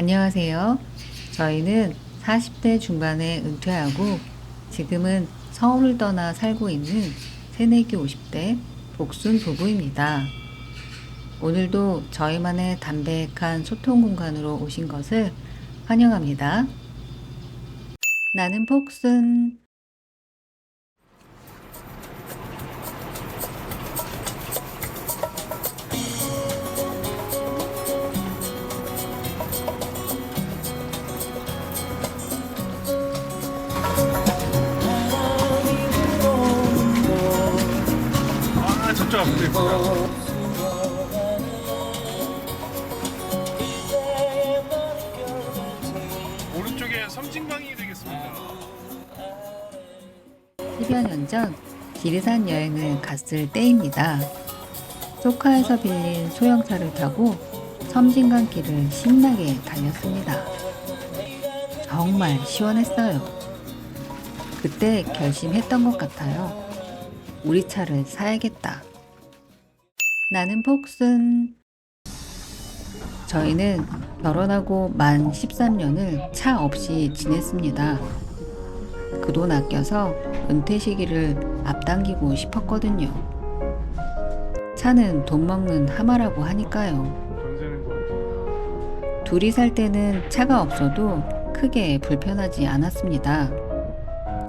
안녕하세요. 저희는 40대 중반에 은퇴하고 지금은 서울을 떠나 살고 있는 새내기 50대 복순 부부입니다. 오늘도 저희만의 담백한 소통 공간으로 오신 것을 환영합니다. 나는 복순. 오른쪽에 섬진강이 되겠습니다. 10여 년전 지리산 여행을 갔을 때입니다. 소카에서 빌린 소형차를 타고 섬진강 길을 신나게 달렸습니다. 정말 시원했어요. 그때 결심했던 것 같아요. 우리 차를 사야겠다. 나는 복순. 저희는 결혼하고 만 13년을 차 없이 지냈습니다. 그 돈 아껴서 은퇴 시기를 앞당기고 싶었거든요. 차는 돈 먹는 하마라고 하니까요. 둘이 살 때는 차가 없어도 크게 불편하지 않았습니다.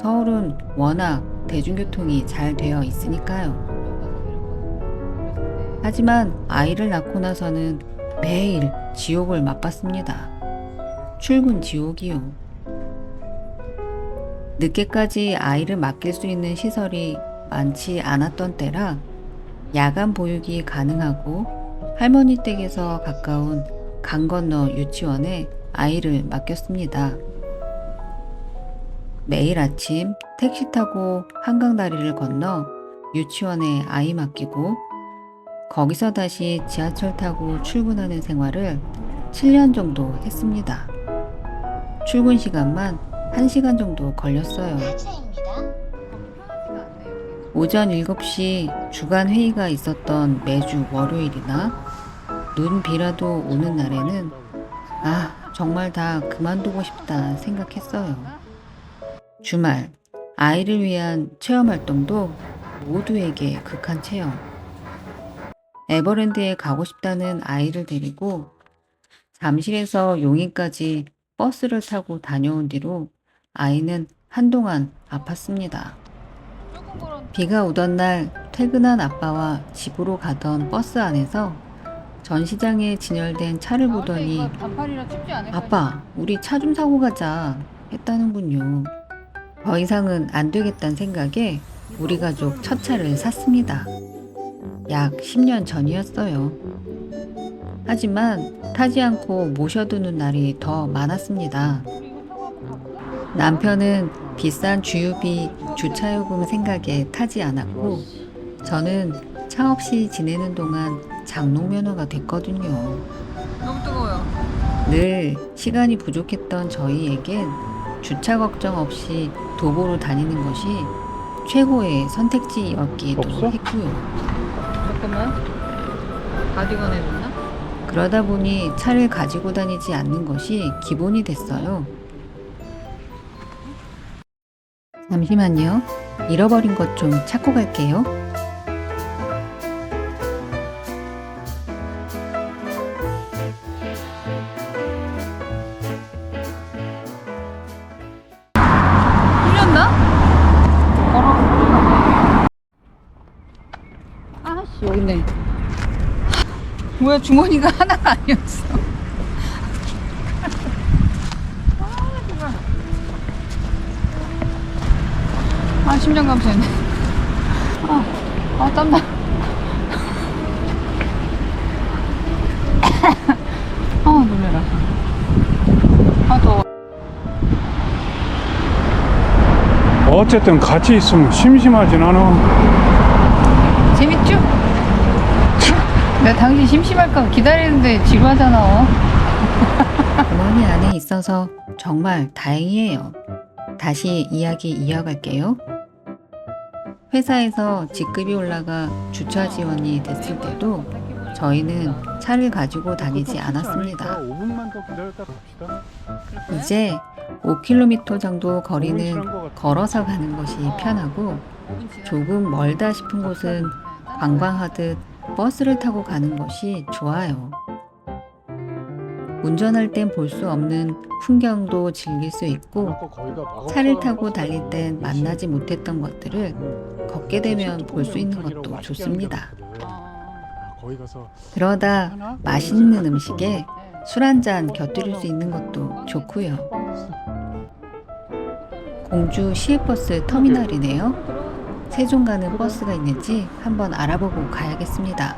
서울은 워낙 대중교통이 잘 되어 있으니까요. 하지만 아이를 낳고 나서는 매일 지옥을 맛봤습니다. 출근 지옥이요. 늦게까지 아이를 맡길 수 있는 시설이 많지 않았던 때라 야간 보육이 가능하고 할머니 댁에서 가까운 강 건너 유치원에 아이를 맡겼습니다. 매일 아침 택시 타고 한강 다리를 건너 유치원에 아이 맡기고 거기서 다시 지하철 타고 출근하는 생활을 7년 정도 했습니다. 출근 시간만 1시간 정도 걸렸어요. 오전 7시 주간 회의가 있었던 매주 월요일이나 눈 비라도 오는 날에는 아, 정말 다 그만두고 싶다 생각했어요. 주말, 아이를 위한 체험 활동도 모두에게 극한 체험. 에버랜드에 가고 싶다는 아이를 데리고 잠실에서 용인까지 버스를 타고 다녀온 뒤로 아이는 한동안 아팠습니다. 비가 오던 날 퇴근한 아빠와 집으로 가던 버스 안에서 전시장에 진열된 차를 보더니 아빠, 우리 차 좀 사고 가자 했다는군요. 더 이상은 안 되겠다는 생각에 우리 가족 첫 차를 샀습니다. 약 10년 전이었어요. 하지만 타지 않고 모셔두는 날이 더 많았습니다. 남편은 비싼 주유비, 주차요금 생각에 타지 않았고, 저는 차 없이 지내는 동안 장롱면허가 됐거든요. 너무 뜨거워요. 늘 시간이 부족했던 저희에겐 주차 걱정 없이 도보로 다니는 것이 최고의 선택지였기도 없어? 했고요. 잠깐만. 가디건 해줬나? 그러다 보니 차를 가지고 다니지 않는 것이 기본이 됐어요. 잠시만요. 잃어버린 것 좀 찾고 갈게요. 뭐야 주머니가 하나가 아니었어. 아 심장 감소했네. 아, 아 땀나. 아 놀래라. 아 더워. 어쨌든 같이 있으면 심심하진 않아. 재밌죠? 내가 당신 심심할까 봐 기다리는데 지루 하잖아. 어머니 안에 있어서 정말 다행이에요. 다시 이야기 이어갈게요. 회사에서 직급이 올라가 주차 지원이 됐을 때도 저희는 차를 가지고 다니지 않았습니다. 5분만 더 기다렸다 갑시다. 이제 5km 정도 거리는 걸어서 가는 것이 편하고 조금 멀다 싶은 곳은 관광하듯 버스를 타고 가는 것이 좋아요. 운전할 땐 볼 수 없는 풍경도 즐길 수 있고 차를 타고 달릴 땐 만나지 못했던 것들을 걷게 되면 볼 수 있는 것도 좋습니다. 아, 가서 그러다? 맛있는 음식에 술 한 잔 곁들일 수 있는 것도 좋고요. 공주 시외버스 터미널이네요. 세종 가는 버스가 있는지 한번 알아보고 가야겠습니다.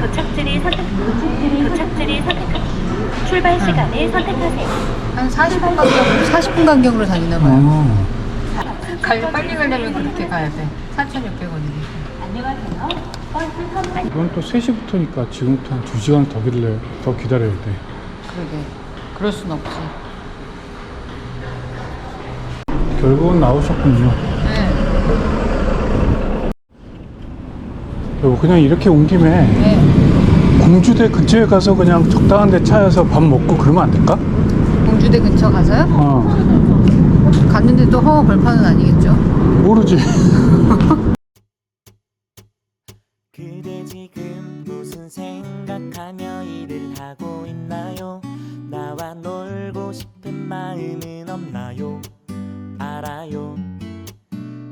도착지를 선택, 도착지를 선택, 출발 시간을 선택하세요. 한 40분 간격, 40분 간격으로 다니나 봐요. 어. 갈, 빨리 가려면 그렇게 가야 돼. 4,600원이니까. 안녕하세요. 이건 또 3시부터니까 지금부터 한 2시간 더 기다려, 더 기다려야 돼. 그러게. 그럴 순 없지. 결국은 나오셨군요. 네. 여보, 그냥 이렇게 온 김에 네. 공주대 근처에 가서 그냥 적당한 데 차여서 밥 먹고 그러면 안 될까? 공주대 근처 가서요? 어, 갔는데 또 허허 벌판은 아니겠죠? 모르지. 마음은 없나요? 알아요.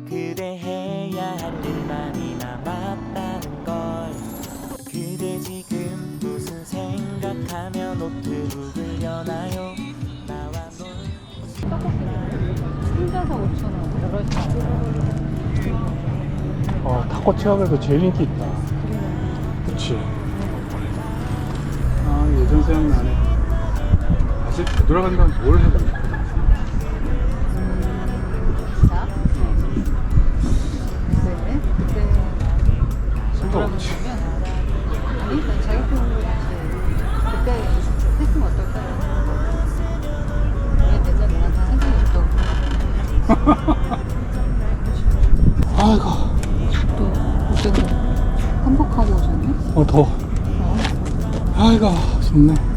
그대 해야 할일 많이 남았다는 걸. 그대 지금 무슨 생각하며 노트북을 여나요? 나와 놀 혼자서 5,000원. 여럿이 어, 타코 치약에도 제일 인기 있다. 그치. 아, 예전 생각나네. 다시 되돌아간다면 뭘. 네. 그때 없지. 아니, 다시 그때 했으면 어떨까요? 왜 너한테 생각이 또 아이고, 또 그때도 한복하고 오셨네? 어, 더워. 아이고, 좋네.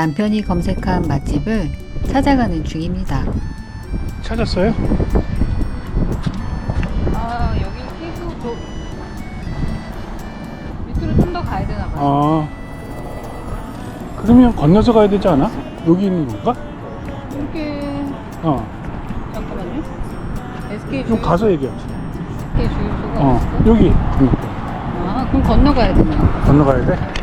남편이 검색한 맛집을 찾아가는 중입니다. 찾았어요? 아 여기 계속 도 밑으로 좀 더 가야 되나 봐요. 아. 그러면 건너서 가야 되지 않아? 여기 있는 건가? 이렇게 어. 잠깐만요. SK 좀 주유 가서 얘기하자. SK 주유소가 어, 있어. 여기. 응. 아 그럼 건너가야 되나? 건너가야 돼?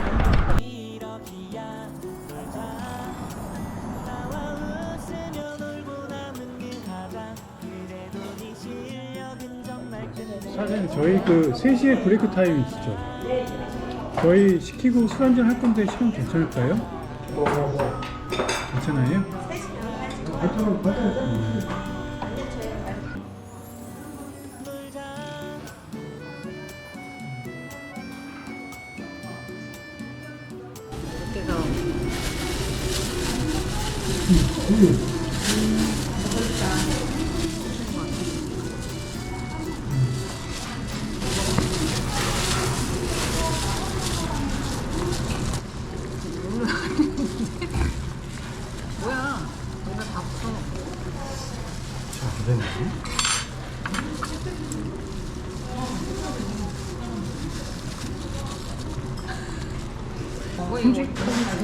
저희 그 3시에 브레이크 타임 있죠? 저희 시키고 술 한잔 할 건데 시간 괜찮을까요? 괜찮아요? 그래서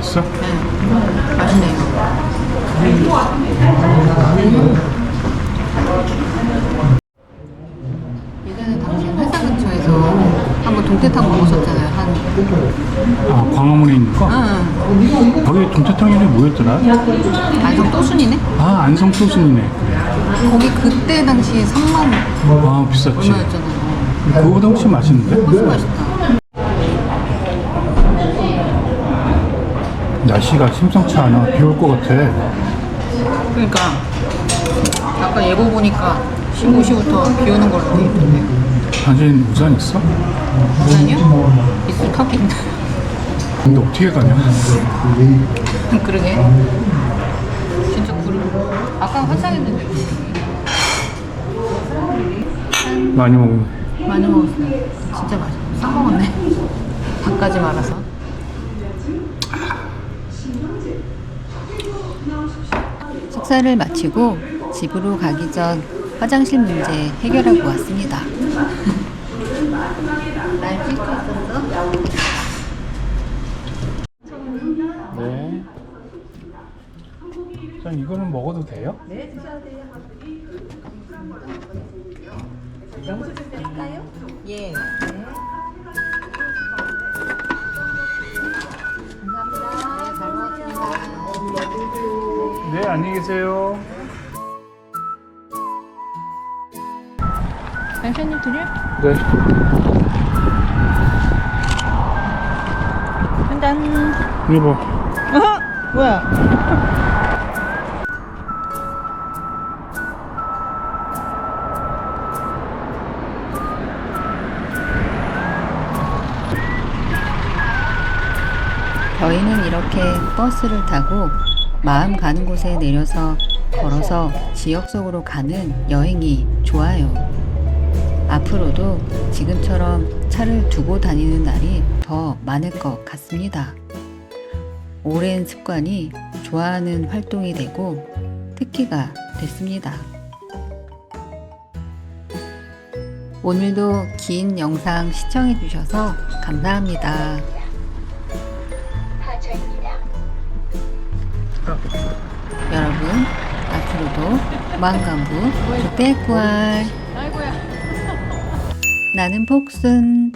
맛있어? 응. 맛있네 예전에 당신 회사 근처에서 한번 동태탕 먹었었잖아요. 한 아, 광화문에 있는 거? 응. 거기 동태탕 이름이 뭐였더라? 안성 또순이네. 아, 안성 소순이네. 거기 그때 당시에 3만 아, 비쌌지. 얼마였잖아요. 그거보다 맛있는데? 훨씬 맛있다. 날씨가 심상치 않아 비 올 것 같아 그러니까 아까 예보 보니까 15시부터 비 오는 걸로 돼 있던데. 당신 우산 있어? 우산이요? 있을 턱이 있나? 근데 어떻게 가냐? 그러게. 진짜 구름. 아까 환상했는데. 많이 먹네 많이 먹었어요. 진짜 맛있어. 싹 먹었네. 밥까지 말아서. 식사를 마치고 집으로 가기 전 화장실 문제 해결하고 왔습니다. 날 찍고 있었어? 네. 자, 이거는 먹어도 돼요? 예. 계세요. 남편님 드려? 네. 짠. 이거 어? 뭐야? 저희는 이렇게 버스를 타고 마음 가는 곳에 내려서 걸어서 지역 속으로 가는 여행이 좋아요. 앞으로도 지금처럼 차를 두고 다니는 날이 더 많을 것 같습니다. 오랜 습관이 좋아하는 활동이 되고 특기가 됐습니다. 오늘도 긴 영상 시청해주셔서 감사합니다. 여러분 앞으로도 주택구알 아이고야. 나는 복순